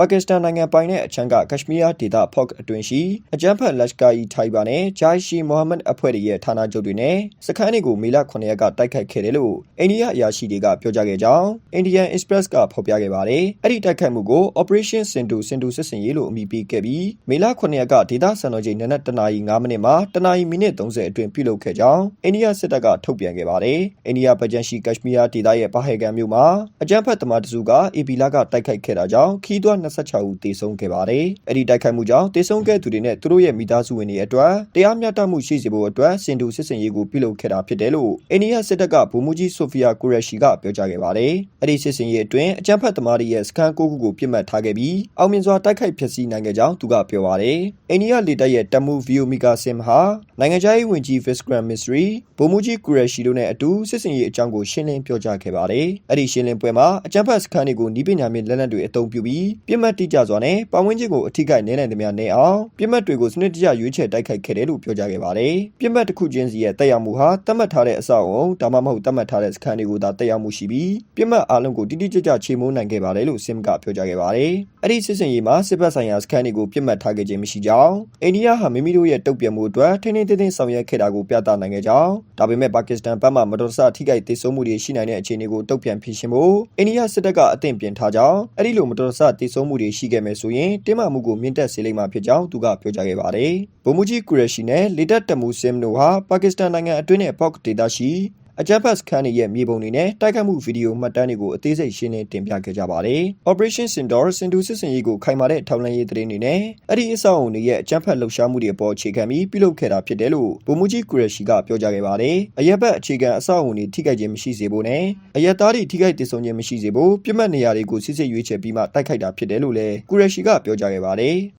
ပါကစ္စတန်နိုင်ငံပိုင်တဲ့အချမ်းကကက်ရှမီးယားဒေသဖော့အတွင်းရှိအကြမ်းဖက်လက်စကာအီထိုင်ဘာနဲ့ဂျိုင်ရှီမိုဟာမက်အဖွဲ့တွေရဲ့ဌာနချုပ်တွေနဲ့စခန်းတွေကိုမေလ9ရက်ကတိုက်ခိုက်ခဲ့တယ်လို့အိန္ဒိယအရာရှိတွေကပြောကြားခဲ့ကြောင်း Indian Express ကဖော်ပြခဲ့ပါတယ်။အဲ့ဒီတိုက်ခိုက်မှုကို Operation Sindu Sindu စစ်စင်ရေးလို့အမည်ပေးခဲ့ပြီးမေလ9ရက်ကဒေသစံတော်ချိန်နနက်တနာရီ9မိနစ်မှာတနာရီမိနစ်30အတွင်းပြုလုပ်ခဲ့ကြောင်းအိန္ဒိယစစ်တပ်ကထုတ်ပြန်ခဲ့ပါတယ်။အိန္ဒိယဗကြန်ရှိကက်ရှမီးယားဒေသရဲ့ဘာဟေဂန်မြို့မှာအကြမ်းဖက်သမားတစုကအေပီလာကတိုက်ခိုက်ခဲ့တာကြောင့်ခီးသွွား26ဦးသေဆုံးခဲ့ပါတယ်။အဲ့ဒီတိုက်ခိုက်မှုကြောင့်သေဆုံးခဲ့သူတွေနဲ့သူတို့ရဲ့မိသားစုဝင်တွေအတွက်တရားမျှတမှုရှိစေဖို့အတွက်စင်တူစစ်စင်ရေးကိုပြုလုပ်ခဲ့တာဖြစ်တယ်လို့အိန္ဒိယစစ်တပ်ကဗိုလ်မှူးကြီးဆိုဖီယာကူရက်ရှီကပြောကြားခဲ့ပါတယ်။အဲ့ဒီစစ်စင်ရေးအတွင်းအကြမ်းဖက်သမားတွေရဲ့စခန်း၉ခုကိုပြစ်မှတ်ထားခဲ့ပြီးအောင်မြင်စွာတိုက်ခိုက်ဖျက်ဆီးနိုင်ခဲ့ကြောင်းသူကပြောပါတယ်။အိန္ဒိယလေတပ်ရဲ့တမူဗီယိုမီကာစင်ဟာနိုင်ငံခြားရေးဝန်ကြီးဗစ်ဂရမ်မစ္စရီဗိုလ်မှူးကြီးကူရက်ရှီတို့နဲ့အတူစစ်စင်ရေးအကြောင်းကိုရှင်းလင်းပြောကြားခဲ့ပါတယ်။အဲ့ဒီရှင်းလင်းပွဲမှာအကြမ်းဖက်စခန်းတွေကိုနီးပညာမြင့်လက်နက်တွေအသုံးပြုပြီးပြစ်မှတ်တိကျစွာနဲ့ပတ်ဝန်းကျင်ကိုအထိကိနေနိုင်သမျှနေအောင်ပြစ်မှတ်တွေကိုစနစ်တကျရွေးချယ်တိုက်ခိုက်ခဲ့တယ်လို့ပြောကြားခဲ့ပါတယ်။ပြစ်မှတ်တစ်ခုချင်းစီရဲ့တက်ရောက်မှုဟာသတ်မှတ်ထားတဲ့အဆောက်အုံဒါမှမဟုတ်သတ်မှတ်ထားတဲ့စခန်းတွေကိုသာတက်ရောက်မှုရှိပြီးပြစ်မှတ်အလုံးကိုတိတိကျကျချေမိုးနိုင်ခဲ့ပါတယ်လို့စင်ကပြောကြားခဲ့ပါတယ်။အဲ့ဒီစစ်စင်ရေးမှာစစ်ဘက်ဆိုင်ရာစခန်းတွေကိုပြစ်မှတ်ထားခဲ့ခြင်းမရှိကြောင်းအိန္ဒိယဟာမိမိတို့ရဲ့တုံ့ပြန်မှုအတွက်ထိန်းထိန်းသိမ်းသိမ်းဆောင်ရွက်ခဲ့တာကိုပြသနိုင်ခဲ့ကြောင်းဒါပေမဲ့ပါကစ္စတန်ဘက်မှမတော်တဆထိခိုက်ဒေဆုံးမှုတွေရှိနိုင်တဲ့အခြေအနေကိုတုံ့ပြန်ဖြေရှင်းဖို့အိန္ဒိယစစ်တပ်ကအသင့်ပြင်ထားကြောင်းအဲ့ဒီလိုမတော်တဆဒေဆုံးမှုတွေရှိခဲ့မယ်ဆိုရင်တင်းမာမှုကိုမြင့်တက်စေလိမ့်မှာဖြစ်ကြောင်းသူကပြောကြားခဲ့ပါတယ်။ဗိုလ်မှူးကြီးကူရက်ရှီနဲ့လေတပ်တမူစင်နိုဟာပါကစ္စတန်နိုင်ငံအတွင်းနဲ့ပေါ့ဒေတာရှိ အကြမ်းဖက်စခန်းတွေရဲ့မြေပုံတွေနဲ့တိုက်ခတ်မှုဗီဒီယိုမှတ်တမ်းတွေကိုအသေးစိတ်ရှင်းလင်းတင်ပြခဲ့ကြပါတယ်။ Operation Sindor စင်တူစစ်စင်ရေးကိုခိုင်မာတဲ့ထောက်လှမ်းရေးသတင်းတွေနဲ့အဲ့ဒီအဆောက်အုံတွေရဲ့အကြမ်းဖက်လှုပ်ရှားမှုတွေအပေါ်အခြေခံပြီးပြုလုပ်ခဲ့တာဖြစ်တယ်လို့ဗိုလ်မှူးကြီးကူရက်ရှီကပြောကြားခဲ့ပါတယ်။အရက်ဘက်အခြေခံအဆောက်အုံတွေထိခိုက်ခြင်းမရှိစေဖို့နဲ့အရက်သားတွေထိခိုက်ဒေဆုံးခြင်းမရှိစေဖို့ပြစ်မှတ်နေရာတွေကိုစစ်စစ်ရွေးချယ်ပြီးမှတိုက်ခိုက်တာဖြစ်တယ်လို့လည်းကူရက်ရှီကပြောကြားခဲ့ပါတယ်။